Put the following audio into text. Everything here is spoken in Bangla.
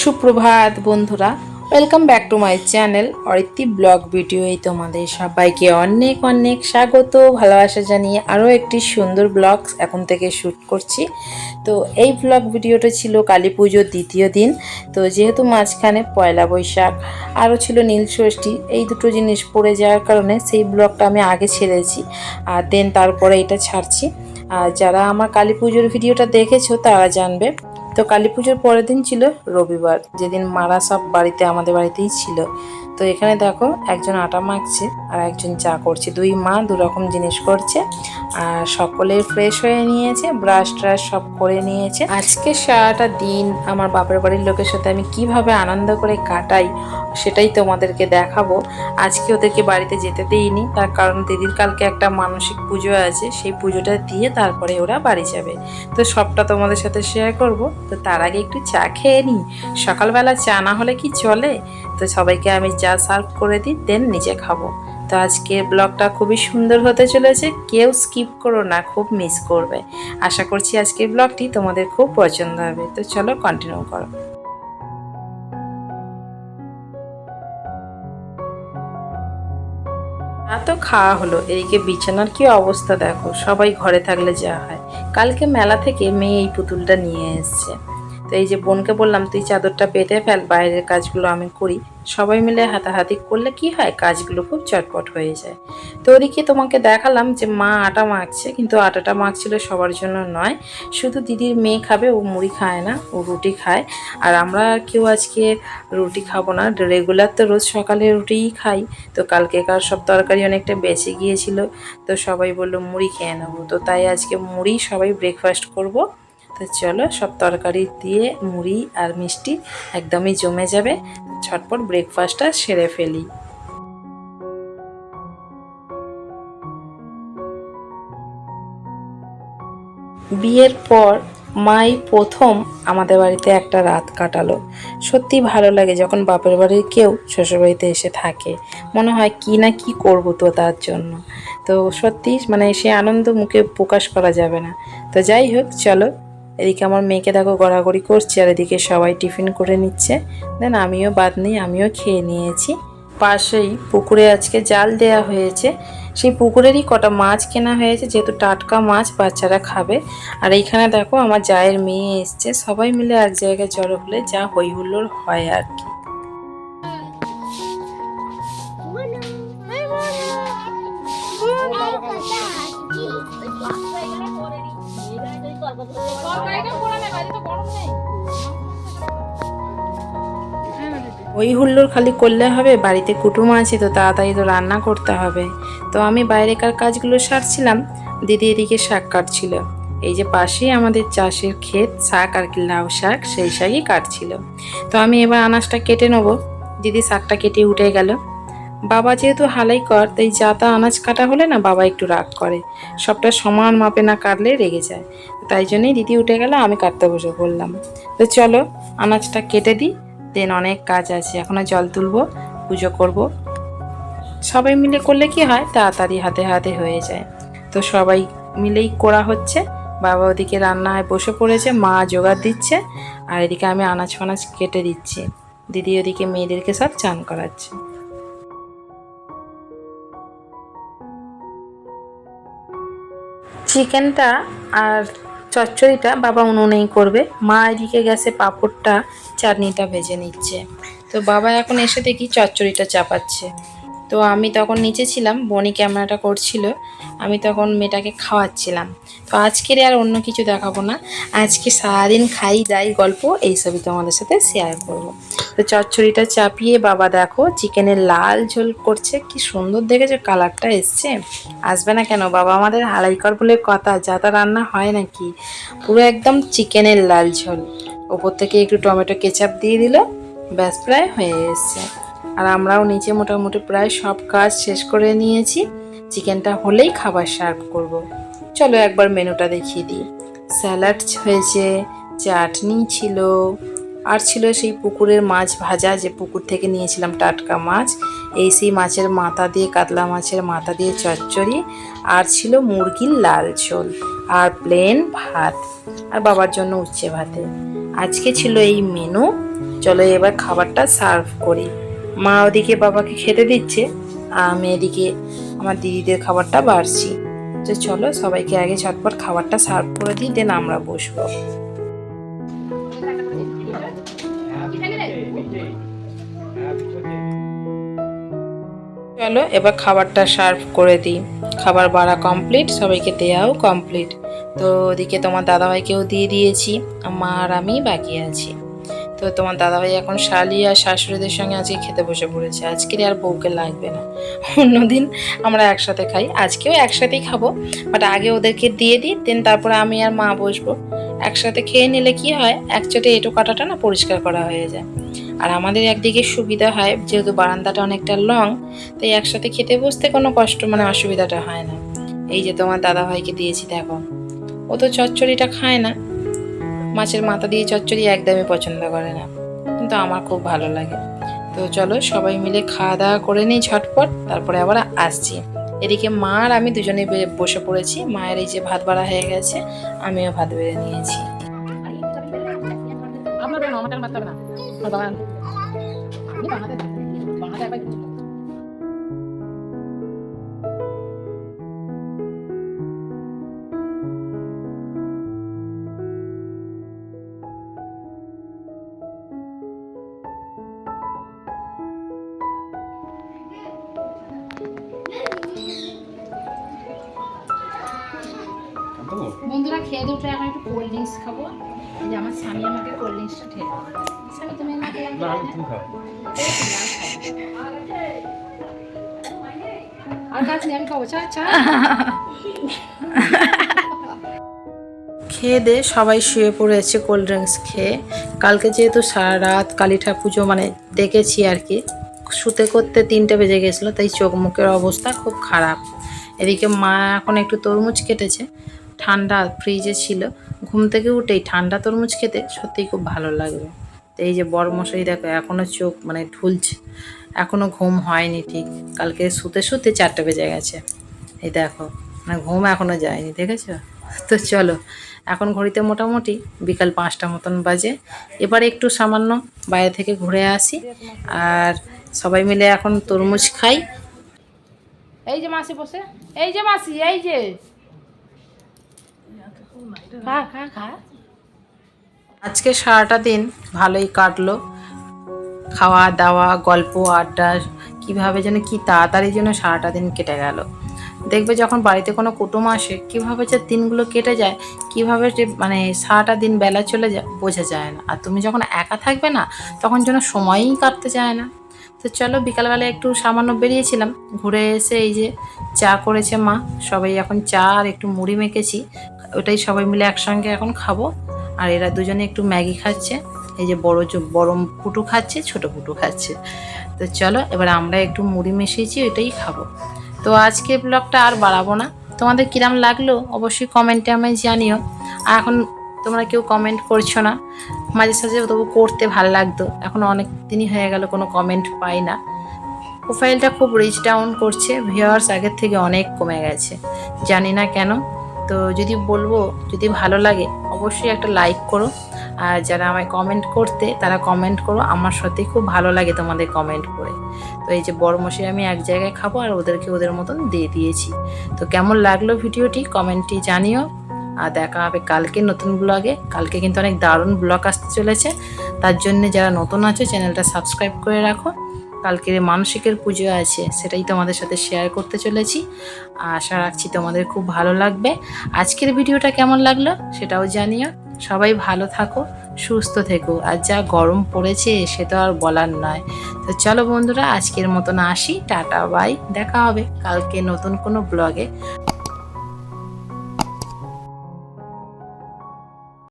সুপ্রভাত বন্ধুরা welcome back to my channel Oritri blog ভিডিওই তোমাদের সবাইকে অনেক অনেক স্বাগত, ভালোবাসা জানিয়ে আরও একটি সুন্দর ব্লগ এখন থেকে শ্যুট করছি। তো এই ব্লগ ভিডিওটা ছিল কালী পুজোর দ্বিতীয় দিন, তো যেহেতু মাঝখানে পয়লা বৈশাখ, আরও ছিল নীল ষষ্ঠী, এই দুটো জিনিস পড়ে যাওয়ার কারণে সেই ব্লগটা আমি আগে ছেড়েছি, আর দেন তারপরে এটা ছাড়ছি। আর যারা আমার কালী পুজোর ভিডিওটা দেখেছ তারা জানবে তো কালী পুজোর পরের দিন ছিল রবিবার। যেদিন মারা সব বাড়িতে আমাদের বাড়িতেই ছিল। তো এখানে দেখো একজন আটা মাখছে আর একজন চা করছে। দুই মা দু রকম জিনিস করছে আর সকলে ফ্রেশ হয়ে নিয়েছে ব্রাশ ট্রাশ সব করে নিয়েছে। আজকে সারাটা দিন আমার বাপের বাড়ির লোকের সাথে আমি কীভাবে আনন্দ করে কাটাই সেটাই তোমাদেরকে দেখাবো। আজকে ওদেরকে বাড়িতে যেতে দিইনি, তার কারণ দিদির কালকে একটা মানসিক পুজো আছে, সেই পুজোটা দিয়ে তারপরে ওরা বাড়ি যাবে। তো সবটা তোমাদের সাথে শেয়ার করব। তো তার আগে একটু চা খেয়ে নিই। সকালবেলা চা না হলে কি চলে? তো সবাইকে আমি চা সার্ভ করে দিই, দেন নিজে খাব। তো আজকের ব্লগটা খুবই সুন্দর হতে চলেছে, কেউ স্কিপ করো না, খুব মিস করবে। আশা করছি আজকের ব্লগটি তোমাদের খুব পছন্দ হবে। তো চলো কন্টিনিউ করো। তো খাওয়া হলো, এদিকে বিছানার কি অবস্থা দেখো, সবাই ঘরে থাকলে যা হয়। কালকে মেলা থেকে মেয়ে এই পুতুলটা নিয়ে এসছে। তো এই যে বোনকে বললাম, তুই চাদরটা পেতে ফেল, বাইরের কাজগুলো আমি করি। সবাই মিলে হাতাহাতি করলে কি হয়? কাজগুলো খুব চটপট হয়ে যায়। তো ওদিকে তোমাকে দেখালাম যে মা আটা মাখছে, কিন্তু আটাটা মাখছিল সবার জন্য নয়। শুধু দিদির মেয়ে খাবে, ও মুড়ি খায় না, ও রুটি খায়। আর আমরা কেউ আজকে রুটি খাব না। রেগুলার তো রোজ সকালে রুটিই খাই। তো কালকেকার সব তরকারি অনেকটা বেঁচে গিয়েছিল। তো সবাই বলল, মুড়ি খেয়ে নেব। তো তাই আজকে মুড়ি সবাই ব্রেকফাস্ট করব। তো চলো, সব তরকারি দিয়ে মুড়ি আর মিষ্টি একদমই জমে যাবে। ছটপট ব্রেকফাস্টটা সেরে ফেলি। বিয়ের পর মাই প্রথম আমাদের বাড়িতে একটা রাত কাটালো। সত্যি ভালো লাগে যখন বাপের বাড়ির কেউ শ্বশুরবাড়িতে এসে থাকে। মনে হয় কি না কি করব তো তার জন্য। তো সত্যি মানে সে আনন্দ মুখে প্রকাশ করা যাবে না। তো যাই হোক, চলো এদিকে আমার মেয়েকে দেখো গড়াগড়ি করছে, আর এদিকে সবাই টিফিন করে নিচ্ছে। দেন আমিও বাদ নেই, আমিও খেয়ে নিয়েছি। পাশেই পুকুরে আজকে জাল দেয়া হয়েছে। সেই পুকুরেরই কটা মাছ কেনা হয়েছে, যেহেতু টাটকা মাছ বাচ্চারা খাবে। আর এইখানে দেখো আমার জায়ের মেয়ে এসছে, সবাই মিলে এক জায়গায় জড়ো হলে যা হই হুল্লোড় হয় আর কি। ওই হুল্লোড় খালি করলে হবে, বাড়িতে কুটুম আছে তো তাড়াতাড়ি তো রান্না করতে হবে। তো আমি বাইরেকার কাজগুলো সারছিলাম, দিদি এদিকে শাক কাটছিল। এই যে পাশেই আমাদের চাষের ক্ষেত, শাক আর কি লাউ শাক, সেই শাকই কাটছিল। তো আমি এবার আনাজটা কেটে নেব। দিদি শাকটা কেটে উঠে গেল। বাবা যেহেতু হালাই কর, তাই যাতা আনাজ কাটা হলে না বাবা একটু রাগ করে। সবটা সমান মাপে না কাটলে রেগে যায়। তাই জন্যই দিদি উঠে গেল, আমি কাটতে বসে পড়লাম। তো চলো, আনাজটা কেটে দিই, দেন অনেক কাজ আছে। এখনও জল তুলবো, পুজো করব। সবাই মিলে করলে কি হয়? তাড়াতাড়ি হাতে হাতে হয়ে যায়। তো সবাই মিলেই করা হচ্ছে। বাবা ওদিকে রান্নায় বসে পড়েছে, মা জোগাড় দিচ্ছে, আর এদিকে আমি আনাজ ফানাজ কেটে দিচ্ছি। দিদি ওদিকে মেয়েদেরকে সব চান করাচ্ছে। চিকেনটা আর চচ্চড়িটা বাবা উনুনেই করবে। মা এদিকে গেছে পাঁপড়টা, চাটনিটা ভেজে নিচ্ছে। তো বাবা এখন এসে দেখি চচ্চড়িটা চাপাচ্ছে। তো আমি তখন নিচে ছিলাম, বনি ক্যামেরাটা করছিল, আমি তখন মেয়েটাকে খাওয়াচ্ছিলাম। তো আজকের আর অন্য কিছু দেখাবো না। আজকে সারাদিন খাই দাই গল্প এইসবই তোমাদের সাথে শেয়ার করব। তো চচ্চড়িটা চাপিয়ে বাবা দেখো, চিকেনের লাল ঝোল করছে, কি সুন্দর দেখেছে কালারটা এসছে। আসবে না কেন, বাবা আমাদের হালাইকর বলে কথা, যা তা রান্না হয় নাকি? পুরো একদম চিকেনের লাল ঝোল। ওপর থেকে একটু টমেটো কেচাপ দিয়ে দিল, ব্যাস প্রায় হয়ে এসছে। আর আমরাও নিচে মোটামুটি প্রায় সব কাজ শেষ করে নিয়েছি। চিকেনটা হলেই খাবার সার্ভ করব। চলো একবার মেনুটা দেখিয়ে দিই। স্যালাড হয়েছে, চাটনি ছিল, আর ছিল সেই পুকুরের মাছ ভাজা, যে পুকুর থেকে নিয়েছিলাম টাটকা মাছ। এই সেই মাছের মাথা দিয়ে, কাতলা মাছের মাথা দিয়ে চচ্চড়ি, আর ছিল মুরগির লাল ঝোল, আর প্লেন ভাত, আর বাবার জন্য উচ্ছে ভাতে। আজকে ছিল এই মেনু চলো এবার খাবারটা সার্ভ করি। মা ওদিকে বাবাকে খেতে দিচ্ছে আর আমি এদিকে আমার দিদিদের খাবারটা বাড়ছি। তো চলো সবাইকে আগে ঝটপট খাবারটা সার্ভ করে দিই, দেন আমরা বসবো। চলো এবার খাবারটা সার্ভ করে দিই। খাবার বাড়া কমপ্লিট, সবাইকে দেওয়াও কমপ্লিট। তো ওদিকে তোমার দাদাভাইকেও দিয়ে দিয়েছি মা আর আমি বাকি আছি। তো তোমার দাদাভাই এখন শালি আর শাশুড়িদের সঙ্গে আজকে খেতে বসে পড়েছে। আজকের আর বউকে লাগবে না। অন্যদিন আমরা একসাথে খাই। আজকেও একসাথেই খাব বাট আগে ওদেরকে দিয়ে দিই দেন তারপরে আমি আর মা বসবো। একসাথে খেয়ে নিলে কি হয়? একচোটে এটো কাটাটা না পরিষ্কার করা হয়ে যায়। আর আমাদের একদিকে সুবিধা হয়, যেহেতু বারান্দাটা অনেকটা লং, তাই একসাথে খেতে বসতে কোনো কষ্ট মানে অসুবিধাটা হয় না। এই যে তোমার দাদা ভাইকে দিয়েছি, দেখো। ও তো চচ্চড়িটা খায় না। মাছের মাথা দিয়ে চচ্চড়ি একদমই পছন্দ করে না। কিন্তু আমার খুব ভালো লাগে। তো চলো সবাই মিলে খাওয়া দাওয়া করে নিই ঝটপট, তারপরে আবার আসছি। এদিকে মা আর আমি দুজনে বসে পড়েছি। মায়ের এই যে ভাত বাড়া হয়ে গেছে, আমিও ভাত বেড়ে নিয়েছি। আমার বাবা খেয়ে এখন একটু কোল্ড ড্রিঙ্কস খাব। যে আমার স্বামী আমাকে কোল্ড ড্রিঙ্কসটা ঠেলে স্বামী তুমি আমাকে না তুমি খাও। আর কাজ নেই আমি খাব চা চা। খেয়ে দে সবাই শুয়ে পড়েছে কোল্ড ড্রিঙ্কস খেয়ে। কালকে যেহেতু সারা রাত কালী ঠাকুর পুজো মানে দেখেছি আর কি। শুতে করতে তিনটে বেজে গেছিল তাই চোখ মুখের অবস্থা খুব খারাপ। এদিকে মা এখন একটু তরমুজ কেটেছে। ঠান্ডা ফ্রিজে ছিল। ঘুম থেকে উঠেই ঠান্ডা তরমুজ খেতে সত্যিই খুব ভালো লাগবে তো এই যে বড় মশাই দেখো এখনও চোখ মানে ঢুলছে। এখনও ঘুম হয়নি ঠিক। কালকে শুতে শুতে চারটে বেজে গেছে। এই দেখো মানে ঘুম এখনও যায়নি, দেখেছ? তো চলো, এখন ঘড়িতে মোটামুটি বিকাল পাঁচটা মতন বাজে। এবার একটু সামান্য বাইরে থেকে ঘুরে আসি। আর সবাই মিলে এখন তরমুজ খাই। এই যে মাসি বসে, এই যে মাসি, এই যে। আজকে সারাটা দিন ভালোই কাটলো। খাওয়া, দাওয়া, গল্প, আড্ডা, কীভাবে যেন কি তাড়াতাড়ি যেন সারাটা দিন কেটে গেল। দেখবে যখন বাড়িতে কোনো কুটুম আসে, কীভাবে যে দিনগুলো কেটে যায়, কীভাবে যে মানে সারাটা দিন বেলা চলে যায়, বোঝা যায় না। আর তুমি যখন একা থাকবে না, তখন যেন সময়ই কাটতে যায় না। তো চলো, বিকালবেলা একটু সামান্য বেরিয়েছিলাম। ঘুরে এসে এই যে চা করেছে মা। সবাই এখন চা আর একটু মুড়ি মেখেছি। ওটাই সবাই মিলে একসঙ্গে এখন খাব। আর এরা দুজনে একটু ম্যাগি খাচ্ছে। এই যে বড় বড় পুটু খাচ্ছে, ছোট পুটু খাচ্ছে। তো চলো, এবার আমরা একটু মুড়ি মিশিয়েছি, ওইটাই খাব। তো আজকে ব্লগটা আর বাড়াবো না। তোমাদের কিরাম লাগল অবশ্যই কমেন্টে আমায় জানিও। আর এখন তোমরা কেউ কমেন্ট করছ না। মাঝে সাঝে তবু করতে ভালো লাগতো। এখন অনেক দিনই হয়ে গেল, কোনো কমেন্ট পাই না। প্রোফাইলটা খুব রিচ ডাউন করছে। ভিউয়ার্স আগের থেকে অনেক কমে গেছে। জানি না কেন। তো যদি বলব, যদি ভালো লাগে, অবশ্যই একটা লাইক করো। আর যারা আমায় কমেন্ট করতে, তারা কমেন্ট করো। আমার সত্যি খুব ভালো লাগে তোমাদের কমেন্ট করে। তো এই যে বড় মশাই আমি এক জায়গায় খাব আর ওদেরকে ওদের মতন দিয়ে দিয়েছি। তো কেমন লাগল ভিডিওটি কমেন্টটি জানিও। আর দেখা হবে কালকে নতুন ব্লগে কালকে কিন্তু অনেক দারুণ ব্লগ আসতে চলেছে। তার জন্য যারা নতুন আছো চ্যানেলটা সাবস্ক্রাইব করে রাখো। কালকের মানসিকের পুজো আছে, সেটাই তোমাদের সাথে শেয়ার করতে চলেছি। আশা রাখছি তোমাদের খুব ভালো লাগবে। আজকের ভিডিওটা কেমন লাগল সেটাও জানিও। সবাই ভালো থাকো, সুস্থ থেকো। আর যা গরম পড়েছে, সে তো আর বলার নয়। তো চলো বন্ধুরা, আজকের মতন আসি। টাটা বাই দেখা হবে কালকে নতুন কোনো ব্লগে